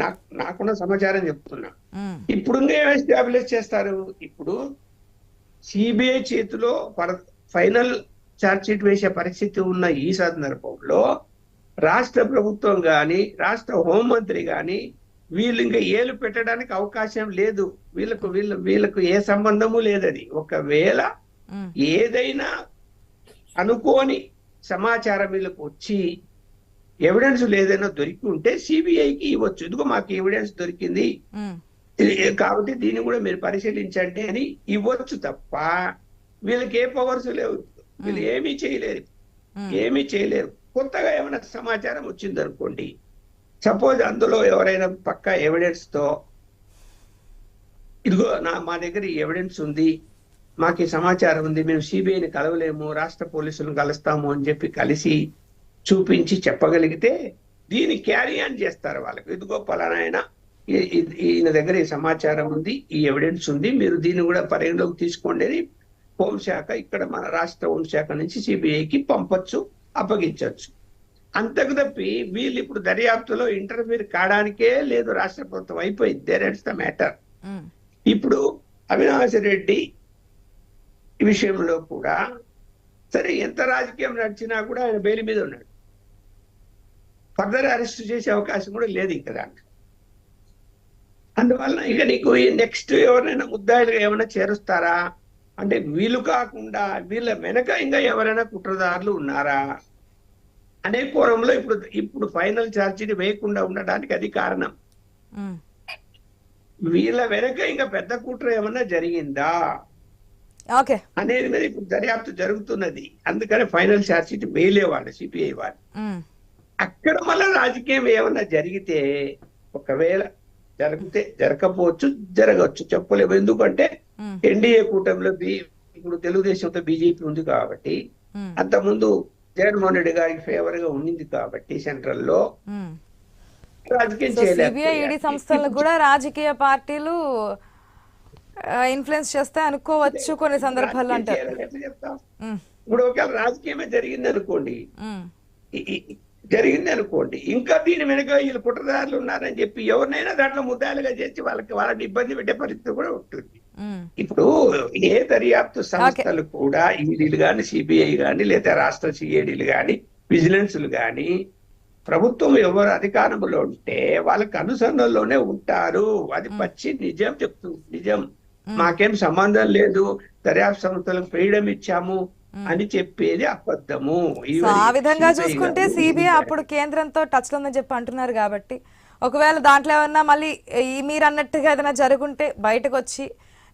నాకు నాకున్న సమాచారం చెప్తున్నా. ఇప్పుడు ఎస్టాబ్లిష్ చేస్తారు. ఇప్పుడు సిబిఐ చేతిలో ఫైనల్ షీట్ వేసే పరిస్థితి ఉన్న ఈ సందర్భంలో రాష్ట్ర ప్రభుత్వం గాని రాష్ట్ర హోంమంత్రి గాని వీళ్ళు ఇంకా ఏలు పెట్టడానికి అవకాశం లేదు. వీళ్ళకు వీళ్ళు వీళ్ళకు ఏ సంబంధము లేదది. ఒకవేళ ఏదైనా అనుకోని సమాచారం వీళ్ళకు వచ్చి ఎవిడెన్స్ ఏదైనా దొరికి ఉంటే సిబిఐకి ఇవ్వచ్చు. ఇదిగో మాకు ఎవిడెన్స్ దొరికింది. కాబట్టి దీన్ని కూడా మీరు పరిశీలించండి అని ఇవ్వచ్చు తప్ప వీళ్ళకి ఏ పవర్స్ లేవు. వీళ్ళు ఏమీ చేయలేరు. ఏమీ చేయలేరు. కొత్తగా ఏమైనా సమాచారం వచ్చింది అనుకోండి సపోజ్ అందులో ఎవరైనా పక్క ఎవిడెన్స్తో ఇదిగో నా మా దగ్గర ఎవిడెన్స్ ఉంది మాకు సమాచారం ఉంది మేము సిబిఐని కలవలేము రాష్ట్ర పోలీసులను కలుస్తాము అని చెప్పి కలిసి చూపించి చెప్పగలిగితే దీన్ని క్యారీ ఆన్ చేస్తారు వాళ్ళకి. ఇదిగో పలానా ఆయన ఈ- ఈ- ఈయన దగ్గర ఈ సమాచారం ఉంది ఈ ఎవిడెన్స్ ఉంది మీరు దీన్ని కూడా పరిగణలోకి తీసుకోండి అని హోంశాఖ ఇక్కడ మన రాష్ట్ర హోంశాఖ నుంచి సిబిఐకి పంపొచ్చు అప్పగించవచ్చు అంతకు తప్పి వీళ్ళు ఇప్పుడు దర్యాప్తులో ఇంటర్ఫీర్ కావడానికే లేదు రాష్ట్ర ప్రభుత్వం అయిపోయింది. దేర్ ద మ్యాటర్ ఇప్పుడు అవినాష్ రెడ్డి విషయంలో కూడా సరే ఎంత రాజకీయం నడిచినా కూడా ఆయన బెయిల్ మీద ఉన్నాడు. ఫర్దర్ అరెస్ట్ చేసే అవకాశం కూడా లేదు ఇంకా దాంట్లో. అందువల్ల ఇక నీకు నెక్స్ట్ ఎవరైనా ముద్దాయిలుగా ఏమైనా చేరుస్తారా? అంటే వీలు కాకుండా వీళ్ళ వెనక ఇంకా ఎవరైనా కుట్రదారులు ఉన్నారా? అనే కోణంలో ఇప్పుడు ఇప్పుడు ఫైనల్ ఛార్జీని వేయకుండా ఉండడానికి అది కారణం. వీళ్ళ వెనక ఇంకా పెద్ద కుట్ర ఏమన్నా జరిగిందా? ఓకే. అనేది మీద ఇప్పుడు దర్యాప్తు జరుగుతున్నది. అందుకని ఫైనల్ ఛార్జ్ షీట్ వేయలే వాళ్ళు. సిపిఐ వాళ్ళు అక్కడ మళ్ళీ రాజకీయం ఏమన్నా జరిగితే ఒకవేళ జరిగితే జరగకపోవచ్చు జరగవచ్చు. చెప్పలేము. ఎందుకంటే ఎన్డీఏ కూటమిలో బి ఇప్పుడు తెలుగుదేశంతో బీజేపీ ఉంది కాబట్టి అంతకుముందు జగన్మోహన్ రెడ్డి గారికి ఫేవర్గా ఉండింది కాబట్టి సెంట్రల్లో. రాజకీయం చేయలేదు సంస్థలను కూడా రాజకీయ పార్టీలు ఇన్ఫ్లుయెన్స్ చేస్తే అనుకోవచ్చు కొన్ని సందర్భాల్లో అంటారు. ఉమ్, ఇప్పుడు ఒకవేళ రాజకీయమే జరిగింది అనుకోండి జరిగింది అనుకోండి. ఇంకా దీని వెనుక వీళ్ళు కుట్రదారులు ఉన్నారని చెప్పి ఎవరినైనా దాంట్లో ముద్దాలుగా చేసి వాళ్ళకి వాళ్ళని ఇబ్బంది పెట్టే పరిస్థితి కూడా ఉంటుంది. ఇప్పుడు ఏ దర్యాప్తు సంస్థలు కూడా ఈడీలు కానీ సిబిఐ కానీ లేదా రాష్ట్ర సిఐడీలు కానీ విజిలెన్స్లు కానీ ప్రభుత్వం ఎవరు అధికారంలో ఉంటే వాళ్ళకి అనుసరణలోనే ఉంటారు. అది పచ్చి నిజం చెప్తుంది నిజం. మాకేం సంబంధం లేదు. దర్యాప్తు సంస్థలకు ఫ్రీడమ్ ఇచ్చాము. అని చెప్పేది అబద్ధము. ఆ విధంగా చూసుకుంటే సిబిఐ అప్పుడు కేంద్రంతో టచ్లో ఉందని చెప్పి అంటున్నారు కాబట్టి. ఒకవేళ దాంట్లో ఏమన్నా మళ్ళీ ఈ మీరు అన్నట్టుగా ఏదైనా జరుగుంటే బయటకు వచ్చి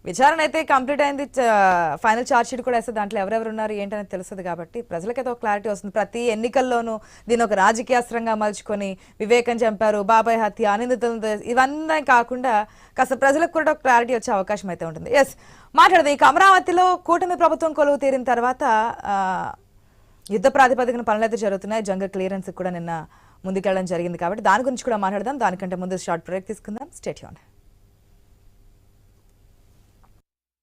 విచారణ అయితే కంప్లీట్ అయింది. ఫైనల్ ఛార్జ్ షీట్ కూడా వేస్తే దాంట్లో ఎవరెవరు ఉన్నారు ఏంటనేది తెలుస్తుంది కాబట్టి ప్రజలకైతే ఒక క్లారిటీ వస్తుంది. ప్రతి ఎన్నికల్లోనూ దీని ఒక రాజకీయాస్త్రంగా మలుచుకొని వివేకం చంపారు బాబాయ్ హత్య అనిందితులు ఇవన్నీ కాకుండా కాస్త ప్రజలకు కూడా ఒక క్లారిటీ వచ్చే అవకాశం అయితే ఉంటుంది. ఎస్ మాట్లాడదు. ఇక అమరావతిలో కూటమి ప్రభుత్వం కొలువు తీరిన తర్వాత యుద్ధ ప్రాతిపదికన పనులు అయితే జరుగుతున్నాయి. జంగ క్లియరెన్స్ కూడా నిన్న ముందుకెళ్ళడం జరిగింది కాబట్టి దాని గురించి కూడా మాట్లాడదాం. దానికంటే ముందు షార్ట్ బ్రేక్ తీసుకుందాం. స్టేట్ యూన్